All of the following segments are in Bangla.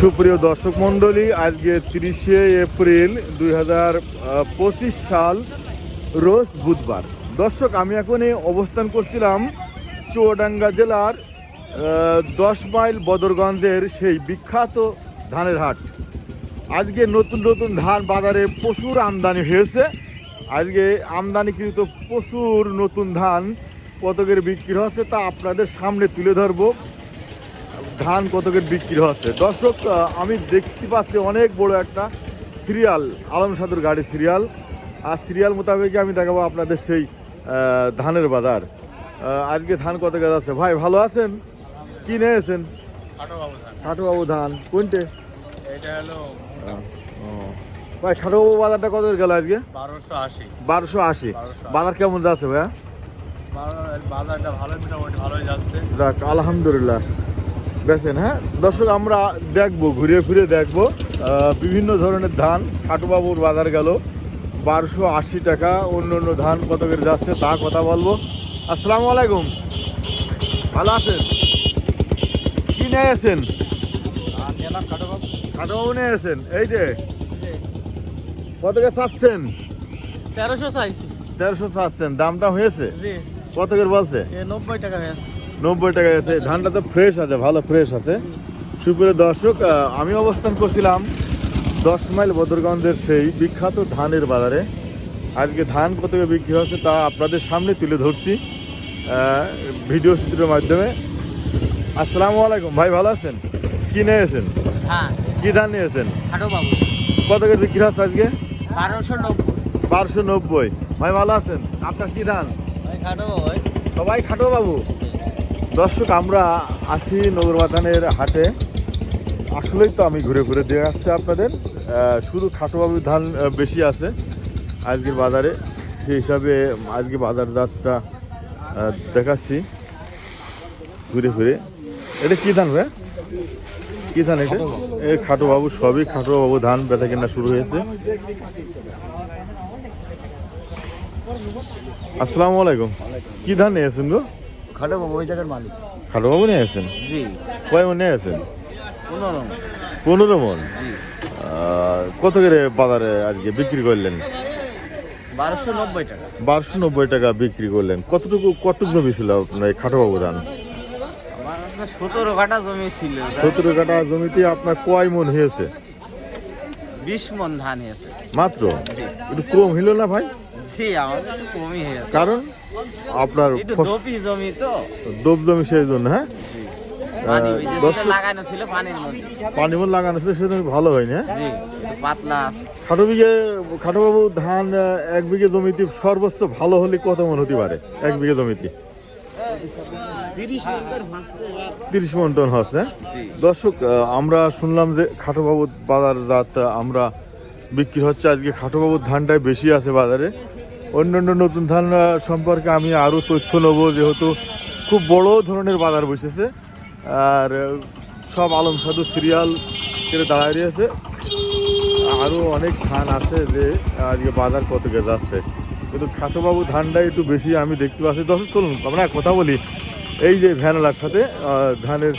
সুপ্রিয় দর্শক মণ্ডলী, আজকে তিরিশে এপ্রিল দু হাজার পঁচিশ সাল, রোজ বুধবার। দর্শক, আমি এখন অবস্থান করছিলাম চুয়াডাঙ্গা জেলার দশ মাইল বদরগঞ্জের সেই বিখ্যাত ধানের হাট। আজকে নতুন নতুন ধান বাজারে প্রচুর আমদানি হয়েছে। আজকে আমদানিকৃত প্রচুর নতুন ধান কতকের বিক্রি হচ্ছে তা আপনাদের সামনে তুলে ধরবো। ধান কতকের বিক্রি হচ্ছে? দর্শক আমি দেখতে পাচ্ছি অনেক বড় একটা সিরিয়াল আলম সাদুর গাড়ি সিরিয়াল। আর সিরিয়াল মোতাবেক আমি দেখাবো আপনাদের সেই ধানের বাজার। আজকে ধান কত গাছ আছে ভাই ভালো আছেন? কি নিয়েছেন? খাটুবাবু ধান। কোনটে? ও ভাই খাটুবাবু বাজারটা কত গেল আজকে? বারোশো আশি। বারোশো আশি। বাজার কেমন যাচ্ছে ভাইয়া? বাজারটা মোটামুটি ভালোই যাচ্ছে। যাক আলহামদুলিল্লাহ। বেছেন হ্যাঁ? দর্শক আমরা দেখব ঘুরে ফিরে দেখব। বিভিন্ন ধরনের ধান খাটুবাবুর বাজার গেল। বারোশো আশি টাকা অন্য অন্য ধান কত করে যাচ্ছে তা কথা বলব। আসসালামু আলাইকুম। ভালো আছেন? কি নিয়ে আছেন? খাটোবাবু নিয়ে আছেন? এই যে কত করে চাচ্ছেন? তেরোশো চাইছি। তেরোশো চাচ্ছেন দামটা হয়েছে? কত করে বলছে? এ নব্বই টাকা হয়ে আছে নব্বই টাকা আছে। ধানটা তো ফ্রেশ আছে ভালো ফ্রেশ আছে। সুপ্রিয় দর্শক আমি অবস্থান করছিলাম দশ মাইল বদরগঞ্জের সেই বিখ্যাত ধানের বাজারে। আজকে ধান কত বিক্রি হচ্ছে তা আপনাদের সামনে তুলে ধরছি ভিডিও চিত্রের মাধ্যমে। আসসালামু আলাইকুম ভাই ভালো আছেন? কি নিয়েছেন? হ্যাঁ কি ধান নিয়েছেন? কত করে বিক্রি হচ্ছে আজকে? বারোশো নব্বই। বারোশো নব্বই। ভাই ভালো আছেন? আপনার কি ধান? সবাই খাটো বাবু। দর্শক আমরা আসি নগরবাতানের হাটে। আসলেই তো আমি ঘুরে ঘুরে দিয়ে আসছি আপনাদের। শুধু খাটো বাবুর ধান বেশি আছে আজকের বাজারে। সেই হিসাবে আজকে বাজার আহ, দেখাচ্ছি ঘুরে ঘুরে। এটা কী ধান ভাই? কি ধান এটা? এই খাটো বাবু সবই খাটো বাবু ধান বেচা কেনা শুরু হয়েছে। আসসালামু আলাইকুম। কি ধান নিয়েছেন গো? খাটোবাবু ওই জায়গার মালিক। বাবু নিয়ে আসেন জি। কয় মন আসেন পনেরো পনেরো মন জি। কত করে বাজারে আজকে বিক্রি করলেন? বারোশো নব্বই টাকা। বারোশো নব্বই টাকা বিক্রি করলেন। কতটুকু কতটুকু জমি ছিল আপনার এই খাটো বাবু ধান সতেরো কাঠা জমি ছিল। সতেরো কাটা জমিতে আপনার কয় মন হয়েছে? বিশ মন ধান হয়েছে। মাত্র? একটু কম হইল না ভাই? জি আমাদের একটু কমই হয়েছে। কারণ আপনার একটু দপি জমি তো। দোব জমি সেই জন্য হ্যাঁ? পানি ওই যে দশ সেটা লাগানো ছিল পানির মধ্যে। পানি লাগানো ছিল সেটা ভালো হয়নি জি পাতলা খাটো বিঘে খাটো বাবু ধান এক বিঘে জমিতে সর্বোচ্চ ভালো হলে কত মন হতে পারে? এক বিঘে জমিতে? তিরিশ মন টন হচ্ছে হ্যাঁ? দর্শক আমরা শুনলাম যে খাটোবাবু বাজার জাত আমরা বিক্রি হচ্ছে। আজকে খাটোবাবুর ধানটাই বেশি আছে বাজারে। অন্যান্য নতুন ধান সম্পর্কে আমি আরও তথ্য নেব যেহেতু খুব বড় ধরনের বাজার বসেছে। আর সব আলম সাধু সিরিয়াল ছেড়ে দাঁড়ায় রয়েছে। আরও অনেক ধান আছে যে আজকে বাজার কত কে যাচ্ছে। কিন্তু খাটোবাবু ধানটাই একটু বেশি আমি দেখতে পাচ্ছি। দর্শক চলুন আমরা কথা বলি। এই যে ভ্যানলার সাথে ধানের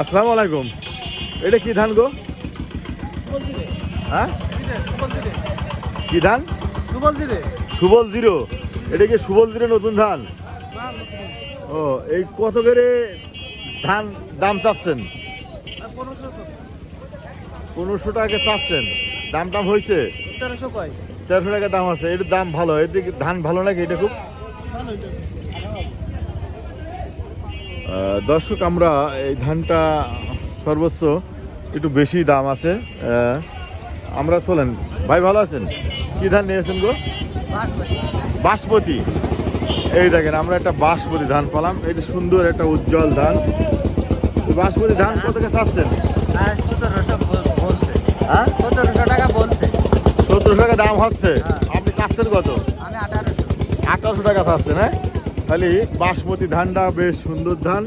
আসসালামু আলাইকুম। এটা কি ধান গো? হ্যাঁ? কি ধান? সুবল সুবল জিরো এটা কি সুবল জিরো নতুন ধান ও এই কত করে ধান দাম চাচ্ছেন? পনেরোশো টাকা চাচ্ছেন। দাম টাম হয়েছে তেরোশো কয়? তেরোশো টাকা দাম আছে এটার দাম ভালো এতে কি ধান ভালো নাকি এটা খুব? দর্শক আমরা এই ধানটা সর্বোচ্চ একটু বেশি দাম আছে। আমরা চলেন ভাই ভালো আছেন? কি ধান নিয়েছেন গো? বাসমতি এই দেখেন আমরা একটা বাসমতি ধান পেলাম এটা সুন্দর একটা উজ্জ্বল ধান। এই বাসমতি ধান কত টাকা চাচ্ছেন? সতেরোশো হ্যাঁ? সতেরোশো টাকা সতেরোশো টাকা দাম হচ্ছে। হ্যাঁ। আপনি চাচ্ছেন কত? আঠারোশো। টাকা চাচ্ছেন হ্যাঁ? খালি বাসমতি ধানটা বেশ সুন্দর ধান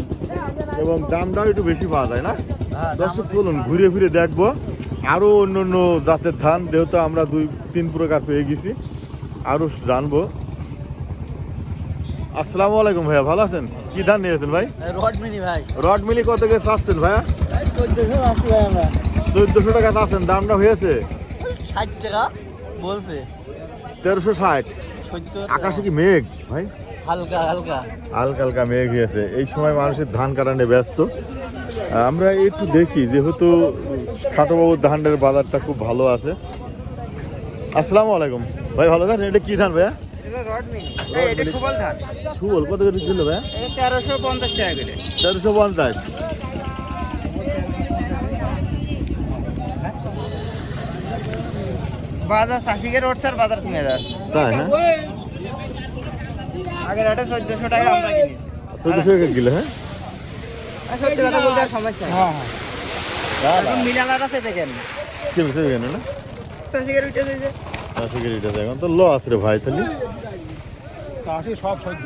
এবং দামটাও একটু বেশি পাওয়া যায় না? দর্শক চলুন ঘুরে ফিরে দেখব। আরও অন্য অন্য জাতের ধান যেহেতু আমরা দুই তিন প্রকার পেয়ে গেছি আরও জানব। আসসালামু আলাইকুম ভাইয়া ভালো আছেন? কি ধান নিয়েছেন ভাই? রড ভাই। রড মিলি কত করে চাচ্ছেন ভাইয়া? চোদ্দশো টাকা আছেন দামটা হয়েছে? ষাট টাকা। বলছে। তেরোশো ষাট। আকাশে কি মেঘ ভাই? হালকা হালকা। হালকা হালকা মেঘ হয়েছে এই সময় মানুষের ধান কাটানে ব্যস্ত। আমরা একটু দেখি যেহেতু খাটোবাবুর ধানের বাজারটা খুব ভালো আছে। আসসালামু আলাইকুম। ভাই ভালো আছেন? এটা কি ধান ভাইয়া? সুবল কত করে দিল ভাইয়া? তেরোশো পঞ্চাশ টাকা করে। তেরোশো পঞ্চাশ। বাজার চাষিকে রোড স্যার বাজার কমে যাচ্ছে। তাই হ্যাঁ? আগের ওটা চোদ্দশো টাকা আমরা কিনেছি। চোদ্দশো টাকা কিলো হ্যাঁ? আর সত্যি কথা বলতে আর সমস্যা হ্যাঁ এখন মিলানার আছে দেখেন কেন না? চাষিকে উঠে দিয়েছে। আশি কেজি এখন তো ল আছে রে ভাই তাহলে। কাশি সব সহ্য